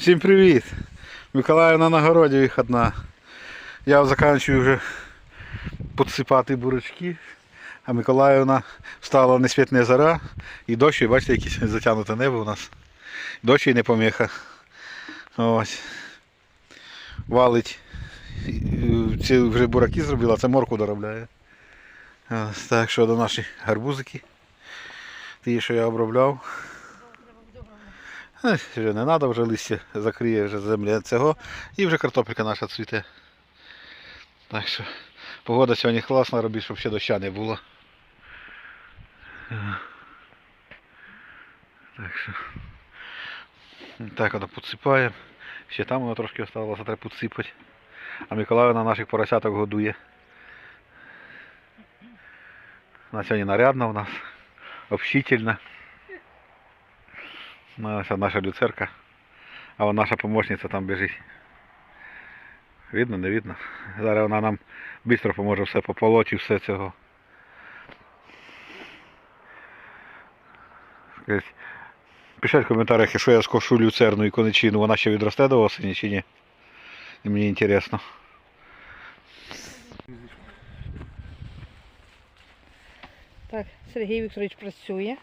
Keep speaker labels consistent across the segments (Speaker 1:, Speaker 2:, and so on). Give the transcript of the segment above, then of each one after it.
Speaker 1: Всім привіт! Миколаївна на городі їх одна. Я закінчую вже підсипати бурячки, а Миколаївна встала не зара і дощ, і бачите, якесь затягнуте небо у нас. Дощ і не поміха. Ось. Валить. Ці вже бураки зробила, це морку доробляє. Ось, так що до наші гарбузики. Ті, що я обробляв. Вже не треба, вже листя закриє вже земля цього. І вже картопелька наша цвіте. Так що погода сьогодні класна, робить, щоб ще доща не було. Так що. Так воно підсипаємо. Ще там воно трошки залишилося, треба підсипати. А Миколаївна наших поросяток годує. Вона сьогодні нарядна у нас, общительна. Ось наша люцерка. А вон наша помощниця там біжить. Видно, не видно. Зараз вона нам швидко допоможе все пополоти, все цього. Пишіть в коментарях, якщо я скошу люцерну і коничину, вона ще відросте до осені чи ні. Мені цікаво.
Speaker 2: Так, Сергій Вікторович працює.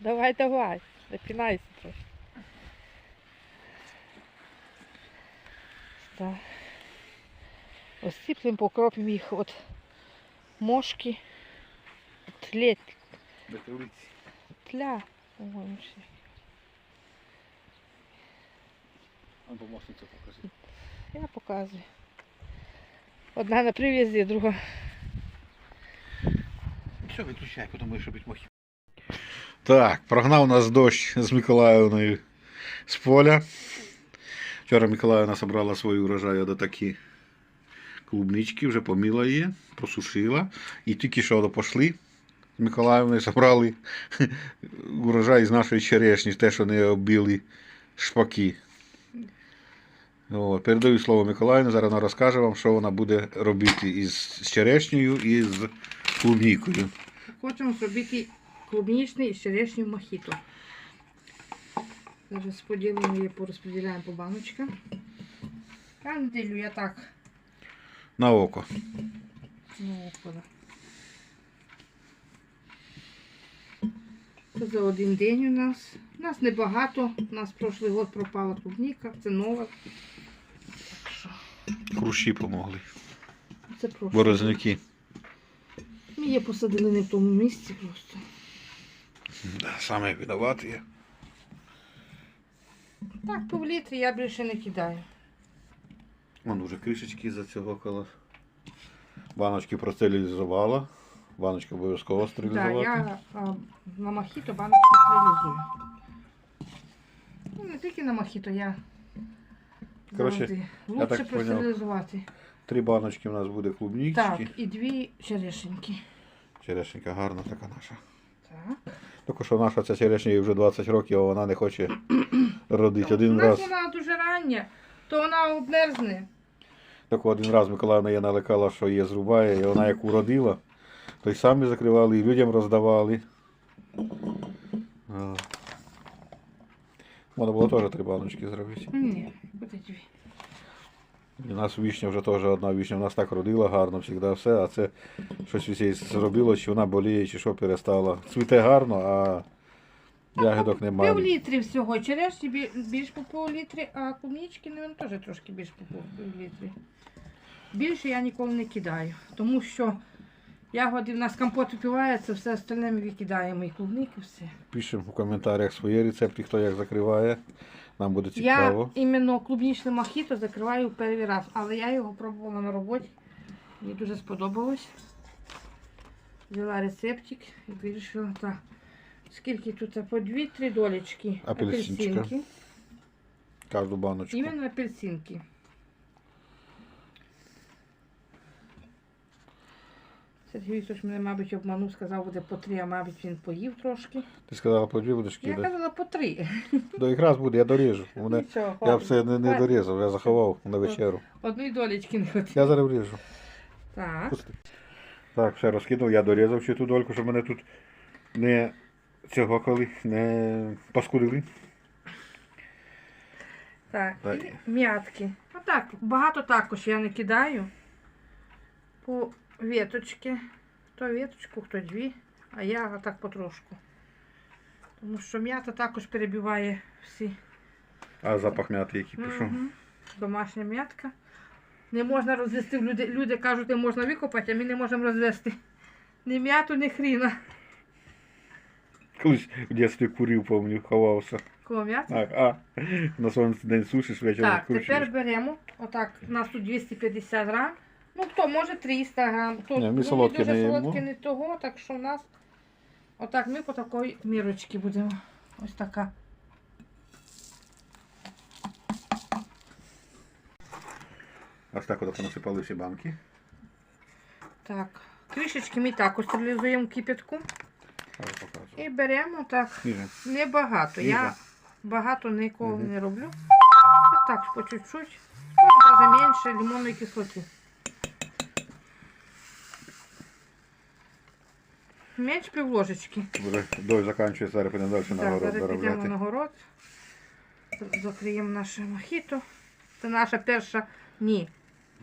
Speaker 2: Давай, давай, напинайся трохи. Так. Осиплем покропим їх от мошки, тлеть, тля. по-моєму, ще.
Speaker 1: помощницю покажи.
Speaker 2: Я показую. Одна на прив'язі, друга.
Speaker 1: Все, виключай, тому що бить мохи. Так, прогнав нас дощ з Миколаївною з поля. Вчора Миколаївна собрала свій урожай до такі клубнички, вже поміла її, просушила. І тільки що пішли з Миколаївною, собрали урожай з нашої черешні, те, що не оббили шпаки. От, передаю слово Миколаївні, зараз вона розкаже вам, що вона буде робити із з черешнею і з клубнікою.
Speaker 2: Хочемо зробити клубнічний і черешню мохіто. Зараз поділимо її, порозподіляємо по баночкам. Я неділю я так
Speaker 1: На око.
Speaker 2: ну, около. Це за один день у нас. У нас небагато. У нас прошлий год пропала клубніка, це нова. Так що,
Speaker 1: помогли.
Speaker 2: це прошлий.
Speaker 1: Борозники.
Speaker 2: Ми її посадили не в тому місці просто.
Speaker 1: Да, саме винуваті.
Speaker 2: Так, пів літри я більше не кидаю.
Speaker 1: Вон уже кришечки за цього коло. Баночки простерилізувала. Баночка обов'язково
Speaker 2: Так,
Speaker 1: стерилізувати.
Speaker 2: я а, на мохіто баночку стерилізую. Ну, не тільки на мохіто, я завжди.
Speaker 1: я
Speaker 2: Лучше
Speaker 1: так поняв.
Speaker 2: простерилізувати.
Speaker 1: Три баночки у нас буде клубнички.
Speaker 2: Так, і дві черешеньки.
Speaker 1: Черешенька гарна така наша.
Speaker 2: Так.
Speaker 1: Тільки що наша ця черешня їй вже 20 років, а вона не хоче родити. Один раз.
Speaker 2: вона дуже рання, то вона обмерзне.
Speaker 1: Так один раз Миколаївна я налякала, що її зрубає, і вона як уродила, то й самі закривали, і людям роздавали. Можна було теж три баночки зробити.
Speaker 2: Ні, буде дві.
Speaker 1: У нас вишня вже теж одна вишня, у нас так родила гарно завжди все, а це щось від зробило, чи вона боліє, чи що перестала. Цвіте гарно, а ягідок
Speaker 2: Пів
Speaker 1: немає.
Speaker 2: літри всього. Черешні бі- більш по пів літри, а клубнички, ну, теж трошки більш по пів- пів літри. Більше я ніколи не кидаю, тому що ягоди в нас компот випивається, все остальне ми викидаємо і клубники, все.
Speaker 1: Пишемо в коментарях свої рецепти, хто як закриває. Нам буде
Speaker 2: Я іменно клубнічне мохіто закриваю перший раз, але я його пробувала на роботі. Мені дуже сподобалось. Взяла рецептик і вирішила так. Скільки тут? По 2-3 долічки.
Speaker 1: Апельсинчика.
Speaker 2: апельсинки.
Speaker 1: Кожну баночку.
Speaker 2: Іменно апельсинки. Сергій Вікторович мене, мабуть, обманув, сказав, буде по три, а мабуть, він поїв трошки.
Speaker 1: Ти сказала, по дві будеш
Speaker 2: Я
Speaker 1: кидати.
Speaker 2: казала по три.
Speaker 1: До якраз буде, я доріжу. Мене...
Speaker 2: Нічого,
Speaker 1: Я
Speaker 2: хватить.
Speaker 1: все не, не
Speaker 2: Хватить.
Speaker 1: дорізав, я заховав на вечеру.
Speaker 2: Одної долечки не хотів.
Speaker 1: Я зараз вріжу.
Speaker 2: Так.
Speaker 1: Пусти. Так, все розкинув, я дорізав ще ту дольку, щоб мене тут не цього коли не паскудили.
Speaker 2: Так,
Speaker 1: Так.
Speaker 2: і м'ятки. Отак, багато також я не кидаю. По віточки. Хто віточку, хто дві, а я отак потрошку. Тому що м'ята також перебиває всі.
Speaker 1: А запах м'яти який пішов.
Speaker 2: Мгм. Домашня м'ятка. Не можна розвести. Люди, люди кажуть, не можна викопати, а ми не можемо розвести. Ні м'яту, ні хріна.
Speaker 1: Колись в дитинстві курив, пам'ятаю, ховався.
Speaker 2: Коло м'ята.
Speaker 1: А, а на сонці день сушиш, вечором
Speaker 2: Так,
Speaker 1: курчиш.
Speaker 2: тепер беремо. Отак, у нас тут 250 грам. Ну, хто може 300 грам. Хто,
Speaker 1: Ні, ми
Speaker 2: ну,
Speaker 1: солодкі
Speaker 2: дуже
Speaker 1: не їмо.
Speaker 2: солодкі не того, так що у нас отак ми по такої мірочці будемо. Ось така.
Speaker 1: Ось так от понасипали всі банки.
Speaker 2: Так. Кришечки ми також стерилізуємо в кипятку.
Speaker 1: Зараз покажу.
Speaker 2: І беремо так.
Speaker 1: Ніже.
Speaker 2: Небагато. Я
Speaker 1: Ніже.
Speaker 2: багато ніколи
Speaker 1: Мгм.
Speaker 2: не роблю. Так, по чуть-чуть. Може менше лимонної кислоти. Менш пів ложечки.
Speaker 1: Дощ закінчується, зараз підемо далі на
Speaker 2: Так,
Speaker 1: город
Speaker 2: зараз підемо на город. Закриємо наше мохіто. Це наша перша. Ні,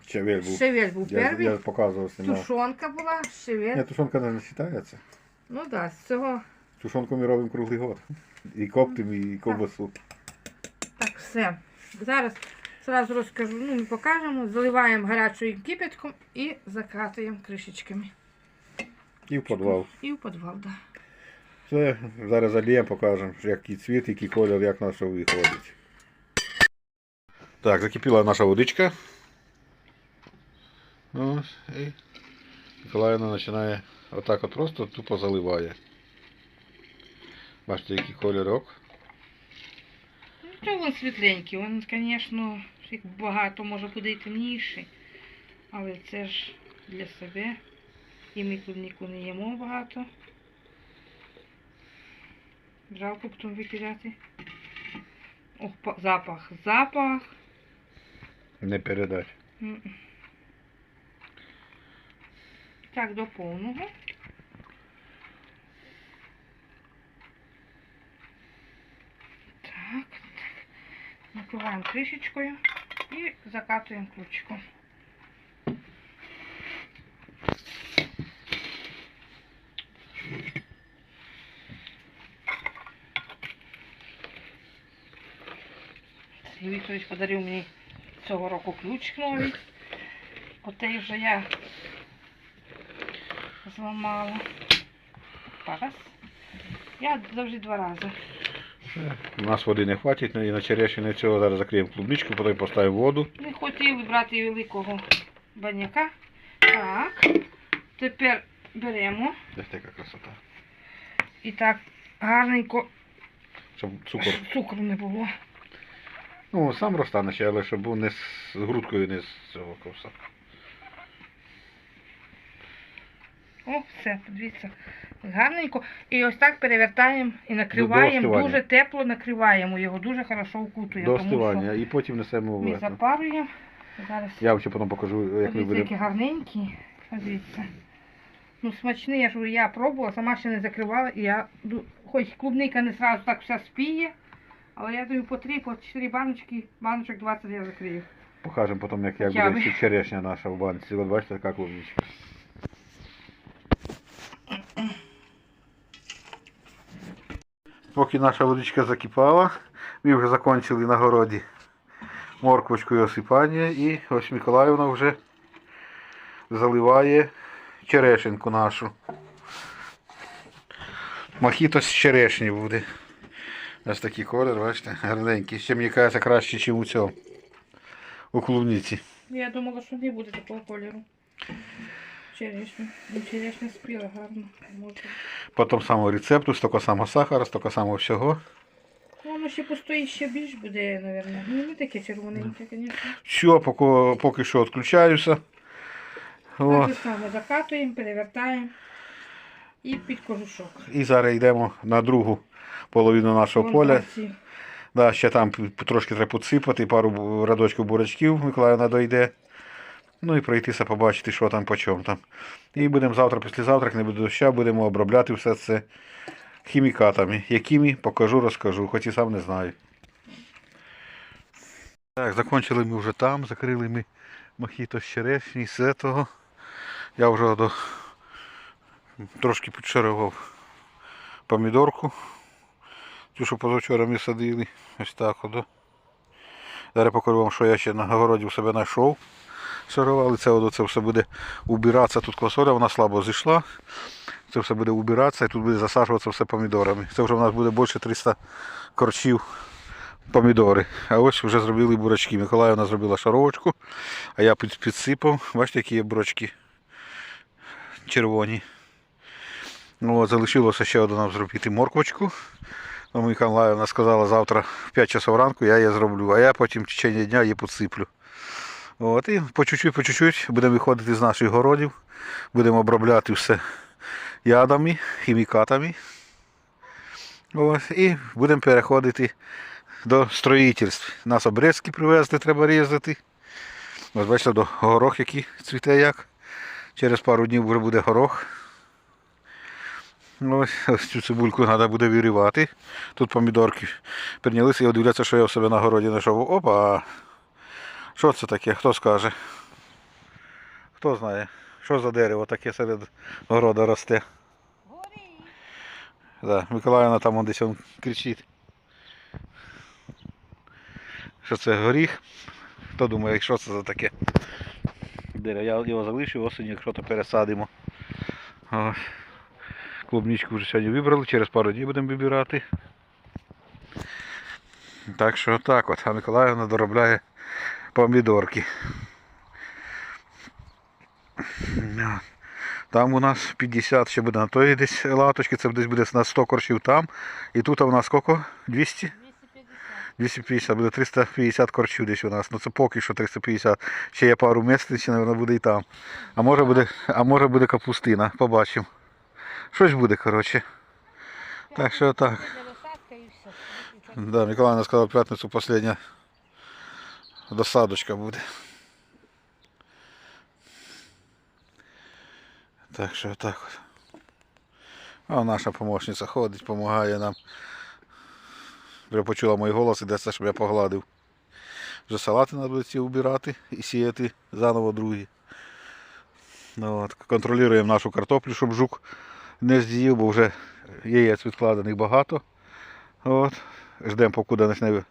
Speaker 1: Щавель був.
Speaker 2: щавель був
Speaker 1: Я,
Speaker 2: перший.
Speaker 1: я показував знімав.
Speaker 2: Тушонка була, щавель.
Speaker 1: Ні, тушонка не вважається.
Speaker 2: Ну так, да, з цього
Speaker 1: Тушонку ми робимо круглий год. І коптим, і ковбасу.
Speaker 2: так все. Зараз зразу розкажу, ну ми покажемо. Заливаємо гарячою кипятком і закатуємо кришечками.
Speaker 1: І в підвал.
Speaker 2: І в підвал, да.
Speaker 1: Все, зараз заліємо, покажемо, який цвіт, який колір, як наша виходить. Так, закипіла наша водичка. Ось, і Миколаївна починає отак от просто тупо заливає. Бачите, який кольорок.
Speaker 2: Ну, то він світленький, він, звісно, багато може бути і темніший. Але це ж для себе. І ми клубніку не їмо багато. Жалко потім викидати. Ох, запах, запах.
Speaker 1: Не передать.
Speaker 2: Так, до повного. Так, так. Накриваємо кришечкою і закатуємо ключиком. Вікторович подарив мені цього року ключик новий. Отей вже я зламала. Раз. Я завжди два рази.
Speaker 1: У нас води не хватить, і на черешні цього зараз закриємо клубничку, потім поставимо воду.
Speaker 2: Не хотіли брати великого баняка. Так. Тепер беремо
Speaker 1: така красота.
Speaker 2: і так гарненько,
Speaker 1: Щоб цукор.
Speaker 2: цукру не було.
Speaker 1: Ну, сам розтане ще, але щоб був не з грудкою, не з цього ковса.
Speaker 2: О, все, подивіться. Гарненько. І ось так перевертаємо і накриваємо.
Speaker 1: остивання.
Speaker 2: Дуже тепло накриваємо його, дуже хорошо укутуємо.
Speaker 1: До
Speaker 2: тому
Speaker 1: остивання. І потім несемо
Speaker 2: що Ми
Speaker 1: вверх.
Speaker 2: запарюємо. Зараз
Speaker 1: Я вам ще потім покажу, як ми
Speaker 2: Подивіться, які
Speaker 1: будемо.
Speaker 2: гарненькі. Подивіться. Ну, смачний, я ж говорю, я пробувала, сама ще не закривала, і я, ду- хоч клубника не сразу так вся спіє, але я даю по 3, по 4 баночки, баночок 20 я закрию.
Speaker 1: Покажемо потім, як, як буде
Speaker 2: би-
Speaker 1: ще черешня наша в банці. От бачите, така клубничка. Поки наша водичка закипала, ми вже закінчили на городі морквочкою осипання і ось Миколаївна вже заливає черешенку нашу. Мохіто з черешні буде. Ось такий колір, бачите, гарненький. Ще мені кажеться краще, ніж у цьому. У клубниці.
Speaker 2: Я думала, що не буде такого кольору. Черешня. Ну, черешня спіла гарно. Може.
Speaker 1: По тому самому рецепту, стільки самого сахара, стільки самого всього.
Speaker 2: Воно ще постоїть ще більш буде, мабуть. Ну, не таке червоненьке, звісно.
Speaker 1: Все, поки, поки що відключаюся.
Speaker 2: Так само закатуємо, перевертаємо і під кожушок.
Speaker 1: і зараз йдемо на другу половину нашого
Speaker 2: Вон
Speaker 1: поля. Да, ще там трошки треба підсипати, пару бу- рядочків бурячків Миколаївна дойде. Ну і пройтися, побачити, що там по чому там. І будемо завтра, післязавтра, як не буде доща, будемо обробляти все це хімікатами. Якими покажу, розкажу, хоч і сам не знаю. Так, закончили ми вже там, закрили ми мохіто з черешні, з того. Я вже до... трошки підшарував помідорку. Цю, що позавчора ми садили. Ось так от. Зараз покажу вам, що я ще на городі у себе знайшов. Шарували, це, от, це все буде убиратися. Тут квасоля, вона слабо зійшла. Це все буде убиратися і тут буде засаджуватися все помідорами. Це вже в нас буде більше 300 корчів помідори. А ось вже зробили бурачки. Миколаївна зробила шаровочку, а я підсипав. Бачите, які є бурачки червоні. Ну, от, залишилося ще одну нам зробити морквочку. Ну, Миколаївна сказала, завтра в 5 часов ранку я її зроблю, а я потім в течение дня її підсиплю. От, і по чуть-чуть, по чуть-чуть будемо виходити з наших городів, будемо обробляти все ядами, хімікатами. Ось, і будемо переходити до строїтельств. Нас обрезки привезти, треба різати. Ось бачите, до горох, який цвіте як. Через пару днів вже буде горох. Ось, ось цю цибульку треба буде вирівати. Тут помідорки прийнялися і дивляться, що я в себе на городі знайшов. Опа! Що це таке? Хто скаже? Хто знає? Що за дерево таке серед города росте?
Speaker 2: Горі.
Speaker 1: Да, Миколаївна там он десь он кричить. Що це горіх? Хто думає, що це за таке? Дерево. Я його залишив осінь, якщо то пересадимо. Ось. Клубничку вже сьогодні вибрали, через пару днів будемо вибирати. Так що так от, а Миколаївна доробляє помідорки. Там у нас 50 ще буде на тої десь латочки, це десь буде на 100 корчів там. І тут у нас скільки? 200?
Speaker 2: 250.
Speaker 1: 250, буде 350 корчів десь у нас. Ну це поки що 350. Ще є пару місць, ще, мабуть, буде і там. А може буде, а може буде капустина, побачимо. Щось буде, коротше. Так що так.
Speaker 2: І.
Speaker 1: Да, Миколаївна сказала, в п'ятницю остання досадочка буде. Так що так. А наша помощниця ходить, допомагає нам. Вже почула мій голос, іде це, щоб я погладив. Вже салати на вулиці убирати і сіяти заново другі. Ну, от, контролюємо нашу картоплю, щоб жук не з'їв, бо вже яєць відкладених багато. От. Ждемо, покуди почне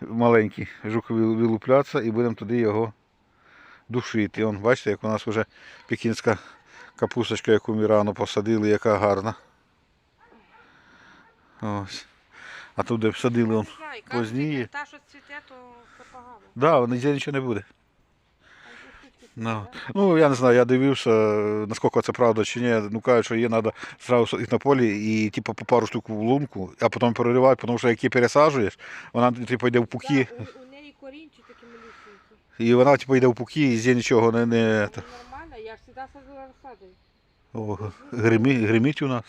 Speaker 1: маленький жук вил- вилуплятися і будемо туди його душити. Он, бачите, як у нас вже пекінська капусточка, яку ми рано посадили, яка гарна. Ось. А тут де садили он. Позніє.
Speaker 2: Та, що цвіте, то погано.
Speaker 1: Да, нічого не буде. Ну, ну, я не знаю, я дивився, наскільки це правда чи ні. Ну кажуть, що її треба зразу садити на полі і типу, по пару штук в лунку, а потім переривати, тому що як її пересаджуєш, вона типу, йде в пуки,
Speaker 2: У, у неї корінчі такі малюсенькі.
Speaker 1: і вона типу, йде в пуки і з неї нічого не. не...
Speaker 2: Це нормально, я ж завжди садила розсадою.
Speaker 1: О, гримі, гриміть у нас.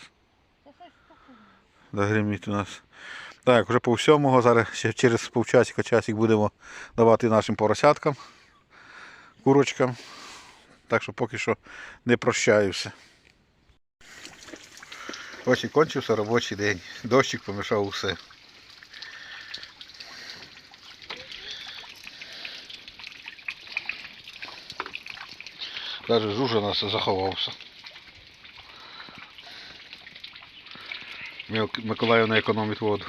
Speaker 1: Да, гриміть у нас. Так, вже по всьому, зараз ще через півчасика часик будемо давати нашим поросяткам, курочкам. Так що поки що не прощаюся. Ось і кончився робочий день. Дощик помішав усе. Навіть жужа нас заховався. Миколаївна економить воду.